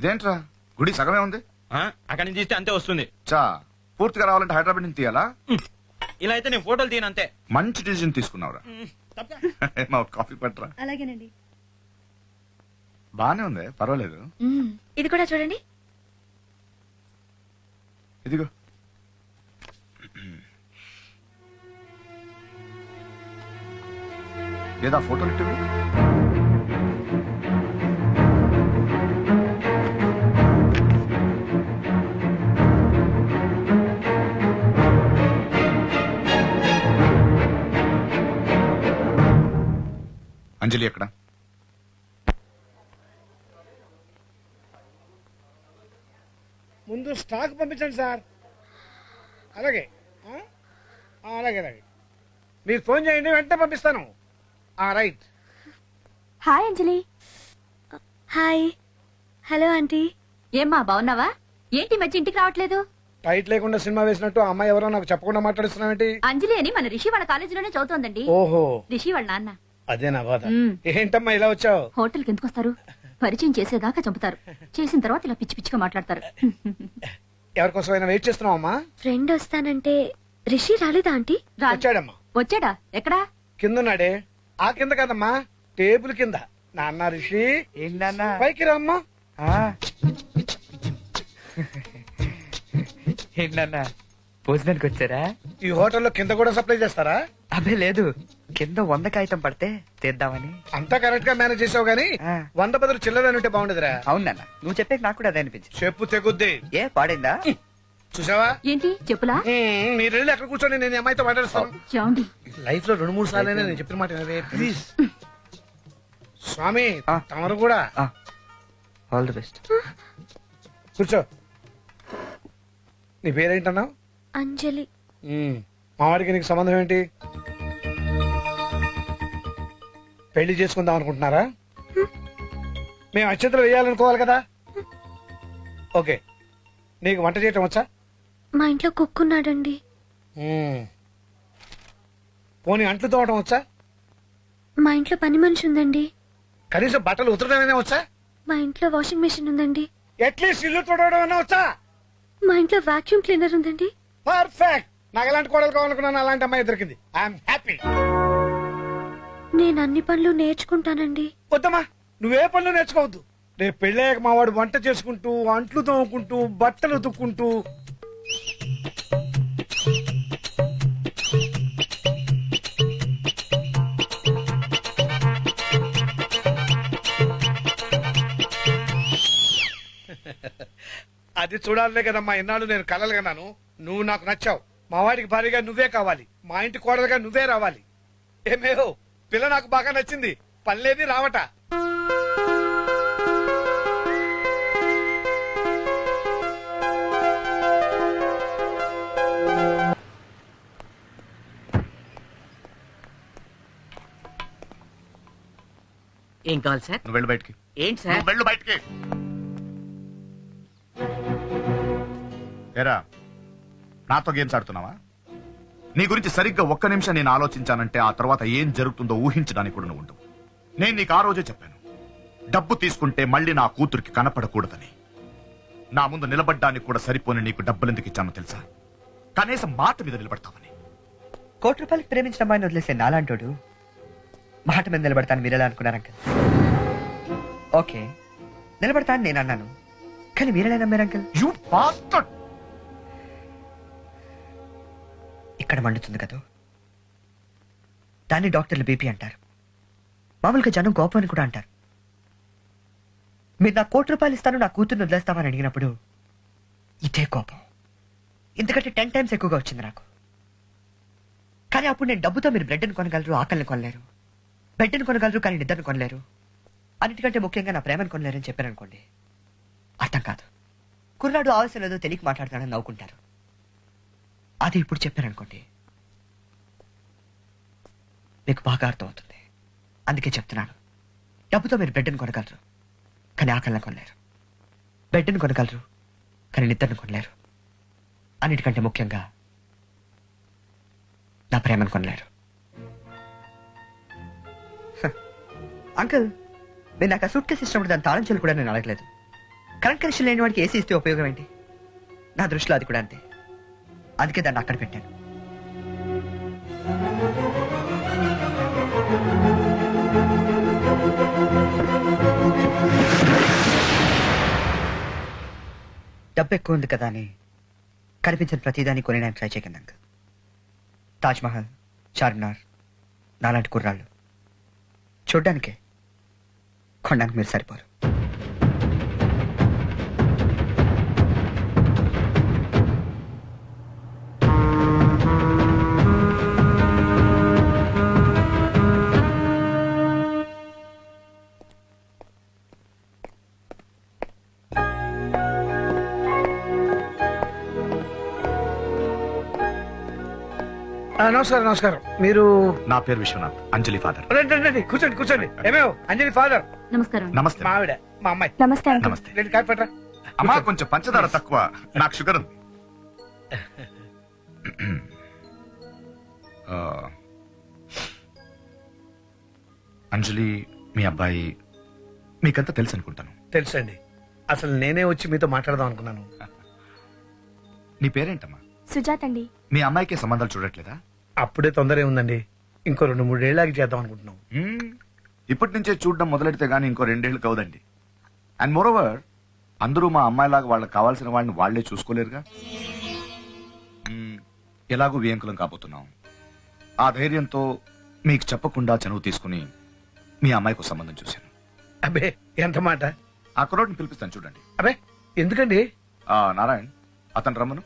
ఇదేంట్రా? గుడి సగమే ఉంది? ఆ, అక్కడి నుంచి తీస్తే అంతే వస్తుంది. చా పూర్తిగా రావాలంటే హైదరాబాద్ నుంచి తీయాలా? ఇలా అయితే నేను ఫోటోలు తీయను అంతే. మంచి డిసిజన్ తీసుకున్నావురా. మా కాఫీ పట్టరా. అలాగేనండి. బానే ఉంది పర్వాలేదు. ఇది కూడా చూడండి. ఇదిగో. ఏదా ఫోటోలు ఇట్టు అంజలి ఎక్కడ? ముందు స్టాక్ పంపించండి సార్. అలాగే అలాగే అలాగే. మీరు ఫోన్ చేయండి వెంటనే పంపిస్తాను. ఆ, right. Hi Anjali. Hi. Hello aunty. ఏమ్మా బాగున్నావా? ఏంటి మధ్య ఇంటికి రావట్లేదు? టైట్ లేకుండా సినిమా వేసినట్టు అమ్మాయి ఎవరో నాకు చెప్పకుండా మాట్లాడుస్తున్నావేంటి? అంజలి అని మన రిషి వాళ్ళ కాలేజీలోనే చదువుతోందండి. ఓహో. రిషి వాళ్ళ నాన్న. అదే నా బాధ. మ్మ్. ఏంటమ్మా ఇలా వచ్చావు? హోటల్కి ఎందుకు వస్తారు పరిచయం చేసేదాకా చంపుతారు. చేసిన తర్వాత ఇలా పిచ్చి పిచ్చిగా మాట్లాడతారు. ఎవరికోసమైనా వెయిట్ చేస్తున్నావు అమ్మా ఫ్రెండ్ వస్తానంటే రిషి రాలేదా ఆంటీ? రా- వచ్చాడమ్మా. వచ్చాడా? ఎక్కడా? కిందున్నాడే. ఆ కింద కదమ్మా టేబుల్ కింద. నాన్న రిషి. ఏంటన్నా పైకి రామ్మా ఏంటన్నా భోజనానికి వచ్చారా? ఈ హోటల్లో కింద కూడా సప్లై చేస్తారా? అబ్బే లేదు. కింద వంద కాగితం పడితే తీద్దామని. అంతా కరెక్ట్గా మేనేజ్ చేసావు గానీ ఆ. వంద బదులు చిల్లర ఉంటే బాగుండదురా. అవునన్నా నువ్వు చెప్పే నాకు కూడా అదే అనిపించింది. చెప్పు తెగుద్ది. ఏ పాడైందా? చూసావా? ఏంటి చెప్పులా? మ్మ్, మీరు వెళ్ళి అక్కడ కూర్చొని నేను ఈ అమ్మాయితో మాట్లాడుస్తాను. చాండి లైఫ్లో రెండు మూడు సార్లు నేను చెప్పిన మాట ప్లీజ్ స్వామి ఆ. తమరు కూడా. ఆల్ ది బెస్ట్ కూర్చో. నీ పేరేంటన్నావు? అంజలి. మ్మ్, మావాడికి నీకు సంబంధం ఏంటి? పెళ్ళి చేసుకుందాం అనుకుంటున్నారా? మేము అక్షంతలు వేయాలనుకోవాలి కదా? ఓకే. నీకు వంట చేయటం వచ్చా? మా ఇంట్లో కుక్ ఉన్నాడండి మ్మ్. పోనీ అంట్లు తోవటం వచ్చా? మా ఇంట్లో పని మనిషి ఉందండి. కనీసం బట్టలు ఉతరడమైనా వచ్చా? మా ఇంట్లో వాషింగ్ మెషిన్ ఉందండి. అట్లీస్ట్ ఇల్లు తుడవడం వచ్చా? మా ఇంట్లో వాక్యూమ్ క్లీనర్ ఉందండి. పర్ఫెక్ట్. నాకు ఎలాంటి కోడలు కావాలనుకున్నాను అలాంటి అమ్మాయి దొరికింది. I'm happy. నేను అన్ని పనులు నేర్చుకుంటానండి. వద్దమ్మా నువ్వే పనులు నేర్చుకోవద్దు. రేపు పెళ్ళాక మా వాడు వంట చేసుకుంటూ అంట్లు తోముకుంటూ బట్టలు ఉతుక్కుంటూ. అది చూడాలనే కదమ్మా ఇన్నాళ్ళు నేను కలలు కన్నాను. నువ్వు నాకు నచ్చావు. మా వాడికి భారీగా నువ్వే కావాలి. మా ఇంటి కోడలుగా నువ్వే రావాలి. ఏమేహో పిల్ల నాకు బాగా నచ్చింది. పనిలేది రావట. ఏం కావాలి సార్? నువ్వు వెళ్ళు బయటికి. ఏంటి సార్? నువ్వు వెళ్ళు బయటికి. ఏరా నాతో గేమ్స్ ఆడుతున్నావా? నీ గురించి సరిగ్గా ఒక్క నిమిషం నేను ఆలోచించానంటే ఆ తర్వాత ఏం జరుగుతుందో ఊహించడానికి కూడా నువ్వు ఉండవు. నేను నీకు ఆ రోజే చెప్పాను. డబ్బు తీసుకుంటే మళ్ళీ నా కూతురికి కనపడకూడదని. నా ముందు నిలబడ్డానికి కూడా సరిపోని నీకు డబ్బులు ఎందుకు ఇచ్చానో తెలుసా? కనీసం మాట మీద నిలబడతావని. కోటి రూపాయలకి ప్రేమించిన అమ్మాయిని వదిలేసే నాలాంటోడు మాట మీద నిలబడతాను మీరెలా అనుకున్నారు అంకల్? ఓకే. నిలబడతాను నేను అన్నాను. కానీ మీరెలా నమ్మారు అంకల్? You bastard! ఇక్కడ మండుతుంది కదా? దాన్ని డాక్టర్లు బీపీ అంటారు. మామూలుగా జనం కోపం అని కూడా అంటారు. మీరు నా కోటి రూపాయలు ఇస్తాను నా కూతుర్ని వదిలేస్తామని అడిగినప్పుడు ఇదే కోపం. ఎందుకంటే టెన్ టైమ్స్ ఎక్కువగా వచ్చింది నాకు. కానీ అప్పుడు నేను డబ్బుతో మీరు బ్రెడ్ని కొనగలరు ఆకలిని కొనలేరు. బెడ్ని కొనగలరు కానీ నిద్రను కొనలేరు. అన్నిటికంటే ముఖ్యంగా నా ప్రేమను కొనలేరని చెప్పారు అనుకోండి అర్థం కాదు. కుర్రాడు ఆవశ్యం లేదో తెలియక మాట్లాడుతాడని నవ్వుకుంటారు. అది ఇప్పుడు చెప్పారనుకోండి. మీకు బాగా అర్థమవుతుంది. అందుకే చెప్తున్నాను. డబ్బుతో మీరు బెడ్ని కొనగలరు. కానీ ఆకలిని కొనలేరు. బెడ్ని కొనగలరు. కానీ నిద్రను కొనలేరు. అన్నిటికంటే ముఖ్యంగా నా ప్రేమను కొనలేరు. అంకుల్ మీరు నాకు ఆ సూట్ కేసు ఇచ్చినప్పుడు దాని తాళం చెల్లు కూడా నేను అడగలేదు. కరెంట్ కనెక్షన్ లేని వాడికి ఏసీ ఇస్తే ఉపయోగం ఏంటి? నా దృష్టిలో అది కూడా అంతే. అందుకే దాన్ని అక్కడ పెట్టాను. డబ్బు ఎక్కువ ఉంది కదా అని కనిపించిన ప్రతిదాన్ని కొని నేను ట్రై చేయకండి తాజ్మహల్ చార్మినార్ నాలాంటి కుర్రాళ్ళు. చూడ్డానికే కొనడానికి మీరు సరిపోరు. నమస్కారం నమస్కారం మీరు నా పేరు విశ్వనాథ్ అంజలి ఫాదర్. రండి రండి, రండి కూర్చోండి కూర్చోండి. ఏమేవ్? అంజలి ఫాదర్. నమస్కారం నమస్తే. మా ఆవిడ మా అమ్మాయి. నమస్తే నమస్తే. రెండు కాఫీ పట్టరా? అమ్మా కొంచెం పంచదార తక్కువ. నాకు షుగర్ ఉంది. ఆ, అంజలి మీ అబ్బాయి మీకంతా తెలుసు అనుకుంటాను. తెలుసండి. అసలు నేనే వచ్చి మీతో మాట్లాడదాం అనుకున్నాను. నీ పేరేంటమ్మా? సుజాత అండి. మీ అమ్మాయికి సంబంధాలు చూడట్లేదా? అప్పుడే తొందర ఉందండి. ఇంకో రెండు మూడేళ్ళకి చేద్దాం అనుకుంటున్నాం. మ్మ్. ఇప్పటి నుంచే చూడడం మొదలెడితే గానీ ఇంకో రెండేళ్ళు కావదండి. అండ్ మోరోవర్ అందరూ మా అమ్మాయిలాగా వాళ్ళకి కావాల్సిన వాళ్ళని వాళ్ళే చూసుకోలేరుగా? మ్మ్. ఎలాగూ వియంకులం కాబోతున్నాం. ఆ ధైర్యంతో మీకు చెప్పకుండా చనువు తీసుకుని మీ అమ్మాయికి ఒక సంబంధం చూశాను. అబ్బే ఎంత మాట? ఆ కుర్రోడిని పిలిపిస్తాను చూడండి. అబ్బే ఎందుకండి? ఆ నారాయణ్ అతను రమ్మను.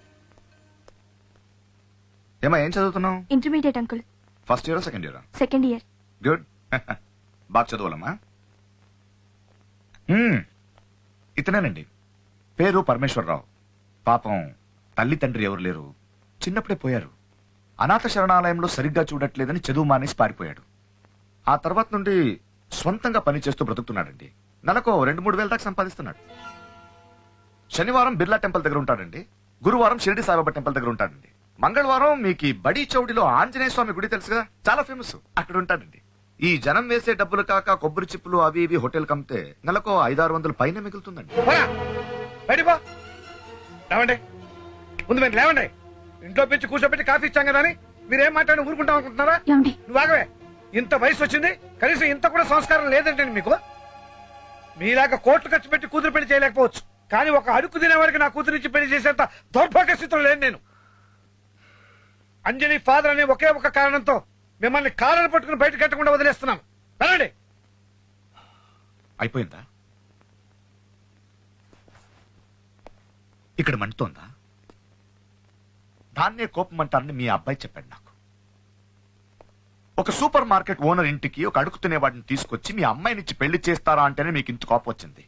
ఏమా ఏం చదువుతున్నావు? Intermediate uncle first year second year second year good బాగా చదవాలమ్మా. మ్మ్. ఇతనేనండి. పేరు పరమేశ్వరరావు. పాపం తల్లి తండ్రి ఎవరు లేరు. చిన్నప్పుడే పోయారు. అనాథ శరణాలయంలో సరిగ్గా చూడట్లేదని చదువు మానేసి పారిపోయాడు. ఆ తర్వాత నుండి స్వంతంగా పని చేస్తూ బ్రతుకుతున్నాడండి. నెలకు రెండు మూడు వేల దాకా సంపాదిస్తున్నాడు. శనివారం బిర్లా టెంపుల్ దగ్గర ఉంటాడండి. గురువారం షిరిడి సాయిబాబా టెంపుల్ దగ్గర ఉంటాడండి. మంగళవారం మీకు ఈ బడి చౌడిలో ఆంజనేయ స్వామి గుడి తెలుసు కదా? చాలా ఫేమస్ అక్కడ ఉంటాడండి. ఈ జనం వేసే డబ్బులు కాక కొబ్బరి చిప్పులు అవి ఇవి హోటల్ కమ్మితే నెలకు ఐదారు వందలు పైన మిగులుతుందండి. లేవండి. ముందు మీరు లేవండి. ఇంట్లో పెంచి కూర్చోబెట్టి కాఫీ ఇచ్చాం కదా అని మీరేం మాట్లాడి ఊరుకుంటాం అనుకుంటున్నారా? నువ్వు ఆగవే. ఇంత వయసు వచ్చింది కనీసం ఇంత కూడా సంస్కారం లేదంటే మీకు. మీలాగా కోట్లు ఖర్చు పెట్టి కూతురు పెళ్ళి చేయలేకపోవచ్చు. కానీ ఒక అడుగు తినేవారికి నా కూతురించి పెళ్ళి చేసేంత దౌర్భాగ్య స్థితిలో లేను నేను. అంజలి ఫాదర్ అనే ఒకే ఒక కారణంతో మిమ్మల్ని కాలను పట్టుకుని బయట కట్టకుండా వదిలేస్తున్నాం. వెళ్ళండి. అయిపోయిందా? ఇక్కడ మండుతోందా? దాన్నే కోపం అంటారని మీ అబ్బాయి చెప్పాడు నాకు. ఒక సూపర్ మార్కెట్ ఓనర్ ఇంటికి ఒక అడుగుతునే వాడిని తీసుకొచ్చి మీ అమ్మాయినిచ్చి పెళ్ళి చేస్తారా అంటేనే మీకు ఇంత కోపం వచ్చింది.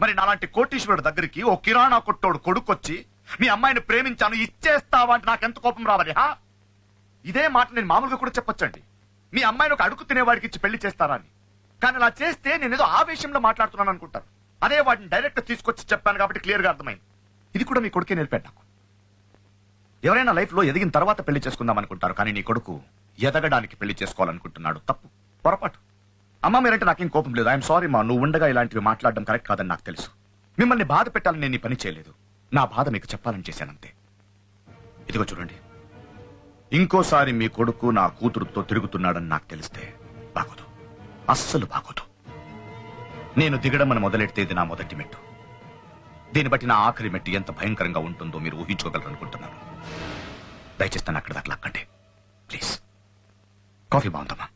మరి నాలాంటి కోటీశ్వరుడు దగ్గరికి ఓ కిరాణా కొట్టోడు కొడుకొచ్చి మీ అమ్మాయిని ప్రేమించాను ఇచ్చేస్తావా అంటే నాకెంత కోపం రావాలి హా? ఇదే మాట నేను మామూలుగా కూడా చెప్పొచ్చండి. మీ అమ్మాయిని ఒక అడుగు తినేవాడికి ఇచ్చి పెళ్ళి చేస్తారా అని. కానీ అలా చేస్తే నేను ఏదో ఆవేశంలో మాట్లాడుతున్నాను అనుకుంటాను అదే వాటిని డైరెక్ట్ తీసుకొచ్చి చెప్పాను కాబట్టి క్లియర్గా అర్థమైంది. ఇది కూడా మీ కొడుకే నేర్పాడు నాకు. ఎవరైనా లైఫ్లో ఎదిగిన తర్వాత పెళ్ళి చేసుకుందాం అనుకుంటారు కానీ నీ కొడుకు ఎదగడానికి పెళ్ళి చేసుకోవాలనుకుంటున్నాడు. తప్పు. పొరపాటు. అమ్మ మీరంటే నాకేం కోపం లేదు. ఐఎమ్ సారీ మా. నువ్వు ఉండగా ఇలాంటివి మాట్లాడడం కరెక్ట్ కాదని నాకు తెలుసు. మిమ్మల్ని బాధ పెట్టాలని నేను పని చేయలేదు. నా బాధ మీకు చెప్పాలని చేశానంతే. ఇదిగో చూడండి. ఇంకోసారి మీ కొడుకు నా కూతురుతో తిరుగుతున్నాడని నాకు తెలిస్తే బాగోదు. అస్సలు బాగోదు. నేను దిగడం మొదలెడితే ఇది నా మొదటి మెట్టు. దీన్ని బట్టి నా ఆఖరి మెట్టు ఎంత భయంకరంగా ఉంటుందో మీరు ఊహించుకోగలరనుకుంటున్నాను. దయచేసి నన్ను అక్కడ దాకా లాక్కండి. ప్లీజ్. కాఫీ బాగుందమ్మా.